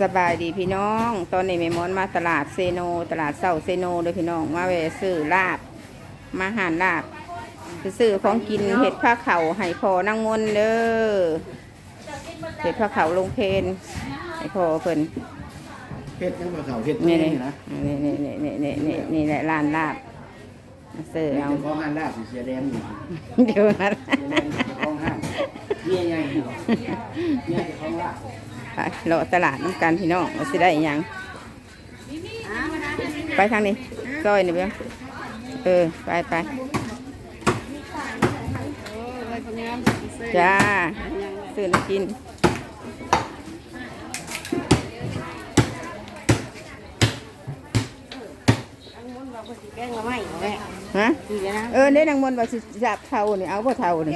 สบายดีพี่น้อง ตอนนี้แม่มอนมาตลาดเซโน ตลาดเซาเซโนเลยพี่น้องมาแวะซื้อลาบ มาหารลาบไปซื้อของกินเห็ดผ้าเข่าให้พอนั่งมนต์เด้อเห็ดผ้าเข่าลงเพนให้พอเพิ่นเฮ็ดยังบ่เขาเฮ็ดนี่นี่นี่นะนี่นี่นี่นี่นี่นี่นี่แหละร้านลาบมาซื้อเอาเอาของห้างลาบสิเสียแดงอยู่เดี๋ยวนะเสียแดงของห้างเมียใหญ่เนาะเมียของลาบ ไปเลาะตลาดน้ำกันพี่น้องว่าสิได้อิหยังไปทางนี้ซอยนี่เบี้ยเออ ไปไปจ้าซื้อน้ำกินแกงละไม่แม่ฮะดีแล้วนะเออเนี่นางมนต์ว่าสิจับเท่านี่เอาบ่เท่านี่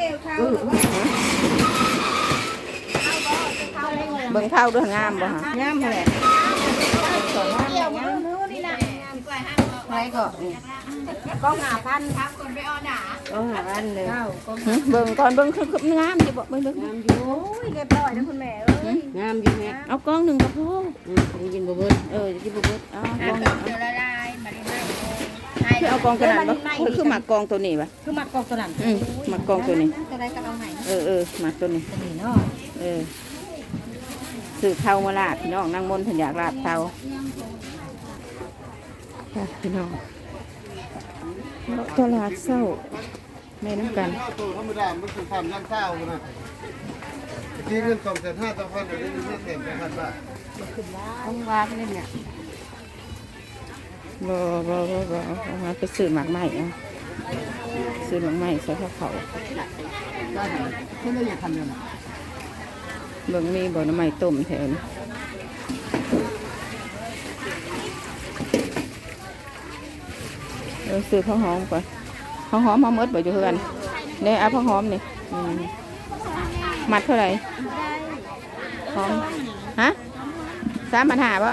เบิ่งเท่าด้วยงามบ่ฮะงามเลยอะไรก็ก็หาพันก็หาพันเลยหึเบิ่งก่อนเบิ่งคือคืองามอยู่บ่เบิ่งเบิ่งงามอยู่เรียบร้อยนะคุณแม่เอ้ยงามอยู่แม่เอากล้องหนึ่งก็พอได้ยินบ่เบิ้ลเออจะกินบ่เบิดเอากล้องหนึ่งเอาคือเอากองกระดานบ่คือคือหมักกองตัวนี้บ่คือมัดกอกตัวนั้นอืมหมักกองตัวนี้ตัวใดก็เอาให้เออเออหมักตัวนี้นี่เนาะเออ สื่อเท่ามาลาดพี่น้องนางมนต์เพิ่นอยากลาดเท่าไปพี่น้องเลาะตลาดเศร้าแม่น้ำกันข้าวตัวธรรมดามันคือความย่างข้าวนะที่เงิน2แสน5ต่อพันเดี๋ยวนี้เงินแสนแปดพันบาทต้องว่ากันเลยเนี่ยบ่บ่บ่บ่เอามาไปซื้อหมากใหม่เอาซื้อหมากใหม่ใส่ข้าวเขาได้ไหมเพิ่นได้อยากทำยังไง เบิ่งมีบ่อน้ำใหม่ต้มแถวนี้เออซื้อข้าวหอมก่อนข้าวหอมมาเมดบ่อยู่เฮือนเนี่ยเอาข้าวหอมนี่อืมมัดเท่าไหร่หอมฮะสามพันห้าปะ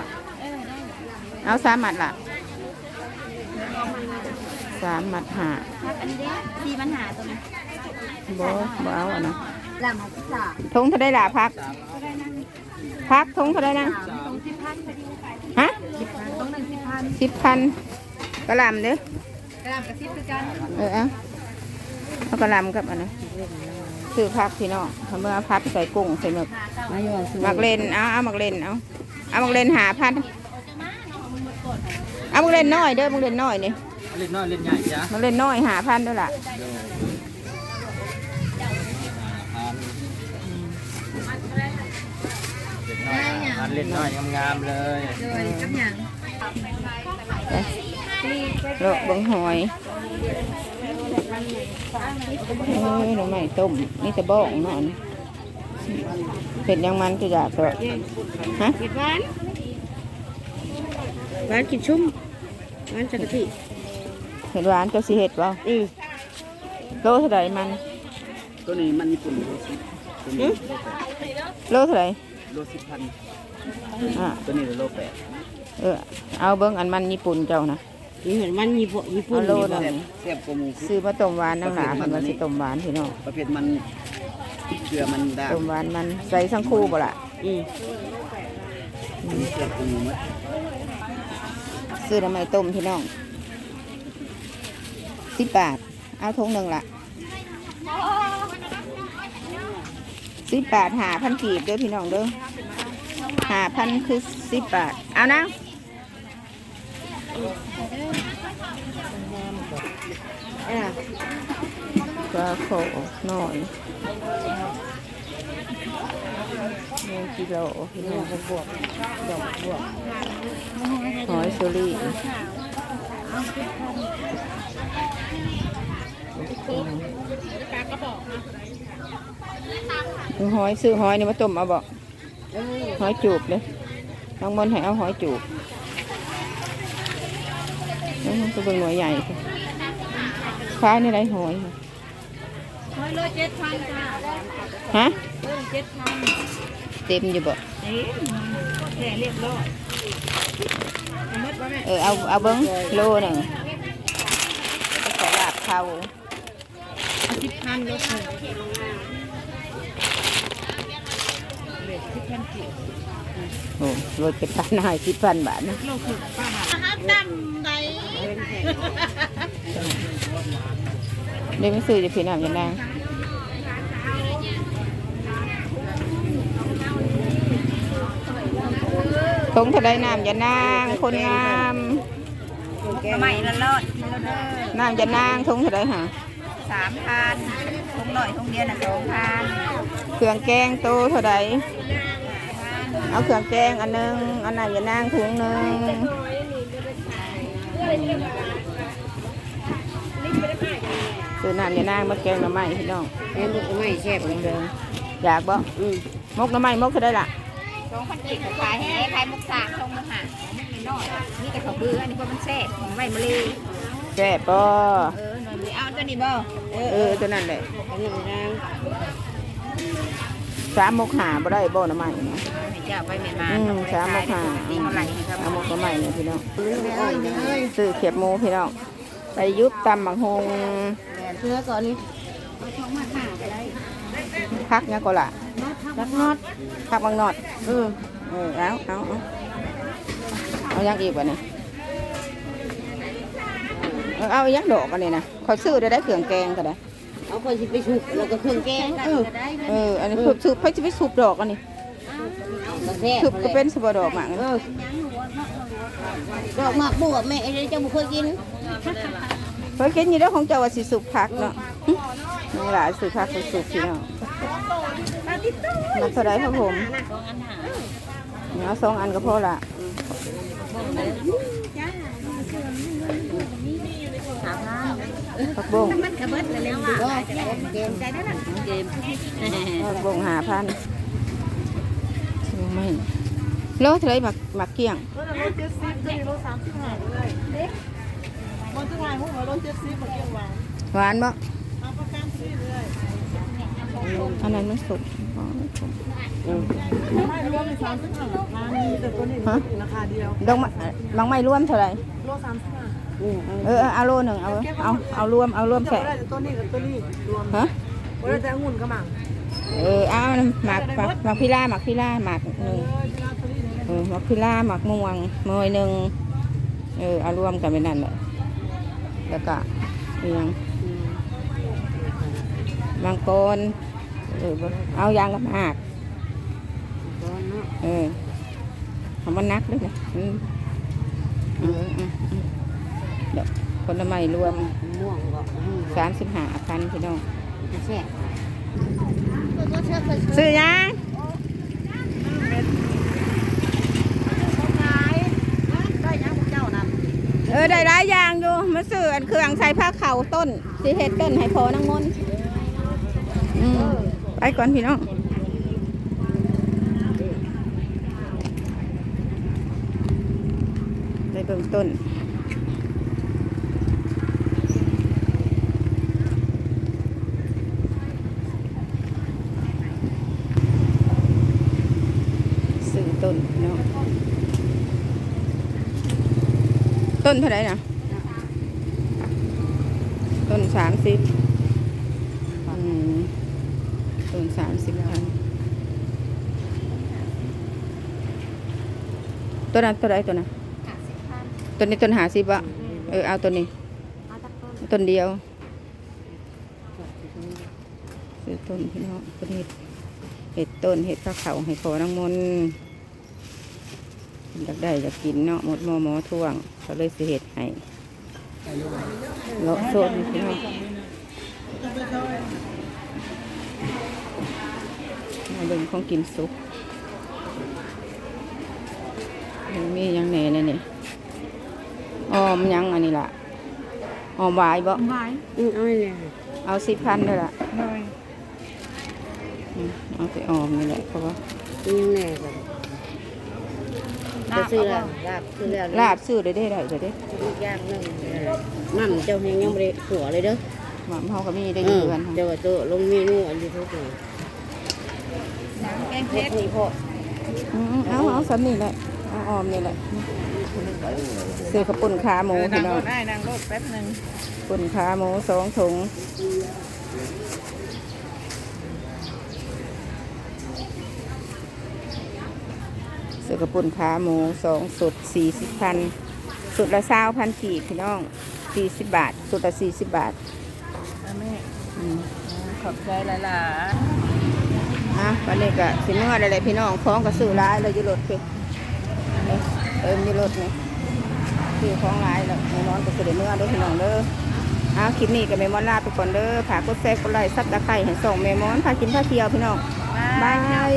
เอาสามมัดล่ะสามมัดห้าอันนี้ดีปัญหาตัวนี้บ่บ่เอาอะนะ ลำของสาทงเท่าได้ล่ะพัก พักทงเท่าได้นะตรงสิบพันฮะตรงหนึ่งสิบพันสิบพันกระหลำเด้อกระดาษกระซิบคือกันเออเอาเอากระหลำกับอันนั้นซื้อพักพี่น้องเอาเมื่อพักใส่กุ้งใส่หมึกมาอยู่ซื้อหมักเลนเอาเอาหมักเลนเอาเอาหมักเลนหาพันเอาหมักเลนน้อยเด้อหมักเลนน้อยนี่เล็กน้อยเล็กใหญ่จ้ะหมักเลนน้อยหาพันด้วยล่ะ เล็กน้อยงามๆเลยเลยกับหยังไปโลบังหอยเอ้ยหน่อไม้ต้มนี่จะบ้องเนาะอันนี้เผ็ดยังมันก็อยากก็ฮะเก็บหวานหวานกินชุ่มหวานจักรทิเห็ดหวานเจ้าสิเห็ดเปล่าอือโลเท่าไหร่มัน ตัวนี้มันญี่ปุ่นโลสิบโลเท่าไหร่โลสิบพัน อะตัวนี้โลแปดเออเอาเบิ้งอันมันญี่ปุ่นเจ้านะนี่เห็นมันญี่ปุ่นญี่ปุ่เอานโลนี่หบ่นึ่งแซ่บกว่าหมูซื้อมาต้มหวานน้ำหลาเพิ่นว่าสิต้มหวานพี่น้องประเภทมันเกลือมันด่างต้มหวานมันใส่สังคู่บ่ล่ะอือเกลือปูมัดซื้อทำไมต้มพี่น้องสิบบาท เอาทงหนึ่งละสิบบาทหาพันกีบเด้อพี่น้องเด้อ ห้าพันคือสิบบาท เอานะอะปลาโขหน่อยหนึ่งกิโลพี่น้องบวกดอกบวกหอยเชอรี่หอยซื้อหอยนี่มาต้มเอาบอก หอยจูบเลยน้องมนต์ให้เอาหอยจูบแล้วมันก็เป็นหน่วยใหญ่ค่ะคล้ายในไรหอยค่ะร้อยโลเจ็ดพันค่ะฮะโลเจ็ดพันเต็มอยู่บ่เอ๊ะแค่เรียบร้อยเออเอาเอาเบิ้งโลหนึ่งไปขอลาบเขาสิบพันโลหนึ่ง เโอ้รถเป็นพันหายสิบพันบาทนะเดี๋ยวไม่ซื้อจะพี่น้ำยังไงตรงทะเลน้ำยานางคนงามใหม่ละรอดกิโลเด้อน้ำยานางทงทะเลหาสามพัน ทงหน่อยทงเดียวน่ะสองพันเครื่องแกงโตเท่าไดเอาเครื่องแกงอันหนึงอันน้ำยานางถุงหนึ่งซื้อน้ำยานางมาแกงหน่อไม้พี่น้องแม่ลูกไม่แซ่บเลยเดิมอยากบ่อืมมกหน้ำไม้มกเท่าไดล่ะสองพันเจ็ดขายให้ขายมุกสามทงมุกห่าไม่น้อยนี่แต่เขาเบื่ออันนี้เพราะมันแซ่บไม่มาเลยแซ่บบ่เออหน่อยนี้เอา ตัวนี้บ่เออเออตัวนั้นแหละอันมนางสามมกหาบ่ได้บ่หน้ำไม้นะให้เจ้าไปเมียนมาอืมสามมกหาดีเท่าไหร่ครับสามมกหน้ำไม้เนี่ยพี่น้องซื้อเขียบหมูพี่น้องไปยุบตำบักฮงเชื้อก่อนนี่พักเนี่ยก็ละรักนอตพักบางนอดเออเออเอาเอาเอาเอายังอีกวะเนี่ย เออเอายังดอกอันนี้นะเขาซื้อได้ได้เครื่องแกงก็ได้ เอาคนสิไปชุบแล้วก็เครื่องแกงเออเออ อันนี้คือซื้อไปจะไปสูบดอกอันนี้ก็แซ่บสูบก็เป็นสุบดอกหมากเออดอกหมากบวบแม่ไอ้เจ้าบุเคยกินเฮ้ยกินอยู่แล้วของเจ้าว่าสิสูบผักเนาะหนี่หลายสูบผักสูบพี่น้องมาเท่าไรครับผมเอาสองอันก็พอละ ผักบงมันกระเบิดแล้วว่ะเกมใจนั่นน่ะเกมผักบงหาพันซื้อไม่โลเท่าไรหมักหมักเกี้ยงรถรถเจ็ดสิบจะมีรถสามสิบห้าเลยมันจะไงพวกเรารถเจ็ดสิบหมาเกี่ยวหวานหวานบ่อันนั้นมันสุกอ๋อสุกไม่รวมสามสิบห้าร้านนี้แต่ตัวนี้ราคาเดียวดอกไม้บางไม้รวมเท่าไหร่รถสามสิบห้า เออเอาโลหนึ่งเอาเอาเอารวมเอารวมจะแค่ได้แต่ตัวนี้กับตัวนี้รวมฮะว่าได้แต่องุ่นกระหม่ำเออเอาหมักหมักหมักพิล่าหมักพิล่าหมักหนึ่งเออที่ร้านตัวนี้เนี่ยเออหมักพิล่าหมักม่วงมอยหนึ่งเออเอารวมกันไปนั่นแหละแล้วก็อีกอยังมังกรเออบ่เอายางกับหมากเออทำมันนักด้วยนะอืมอืมอืมอืมเดี๋ยวผลไม้รวมม่วงก็สามสิบห้าพันพี่น้องแซ่บซื้อยังได้ยังพวกเจ้านั่นเออได้หลายอย่างอยู่มาซื้ออันเครื่องใส่ผ้าเข่าต้นสิเฮ็ดต้นให้พอนางมนต์อืมไปก่อนพี่น้องไปเบิ่งต้น ซื้อต้นเนาะ ต้นเท่าไหร่นะต้นสามสิบอืมต้นสามสิบพันต้นนั้นตัวไหนตัวนั้นต้นนี้ต้นหาสิบอะเออเอาต้นนี้ต้นเดียวซื้อต้นพี่น้องต้นเห็ดเห็ดต้นเห็ดข้าวเขาให้พอนางมนต์ อยากได้อยากกินเนาะหมดหมอหมอท่วงเขาเลยสิเห็ดให้เลาะโซนพี่น้องมาเบิ่งของกินสุกมีหยังแหน่เลยนี่ออมหยังอันนี้ล่ะออมหวายบ่หวานอือเอาเลยเอาสิบพันเลยล่ะอืมเอาไปออมนี่แหละเพราะว่ายังแน่กั นจะซื้อแล้วลาบซื้อแล้วลาบซื้อได้ได้ได้ได้เด้อีกอย่างหนึงมั่มเจ้าแหงยังไม่ได้หัวเลยเด้อหม่ำเฮาก็มีได้เอเดืออนเจ้าว่าตัวลงเมนูอันยูทูบเลยแกงเผ็ดนี่พ่ออืมเอาเอาสำนี่แหละเอาออมนี่แหละซื้อกระปุ่นขาหมูพี่น้องได้นางรถแป๊บหนึ่งปุ่นขาหมูสองถุง สือกระปุ่นขาหมูสองสุดสี่สิบพันสุดละเศร้าพันกีบพี่น้องสี่สิบบาท สุดละสี่สิบบาทแม่อืมขอบใจหลายอะวันนี้ก็สิเมื่ออะไรพี่น้องคล้องกับสื่อร้ายเลยอยุรถคือนี่เอิมอยุรถนี่คือคล้องร้ายแล้วแม่นอนก็สิได้เมื่อเด้อพี่น้องเด้ออะคลิปนี้กับแม่มอนลาไปก่อนเด้อฝากกดแชร์กดไลค์ซับตะไคร้ให้ส่งแม่มอนพากินพาเที่ยวพี่น้องๆบาย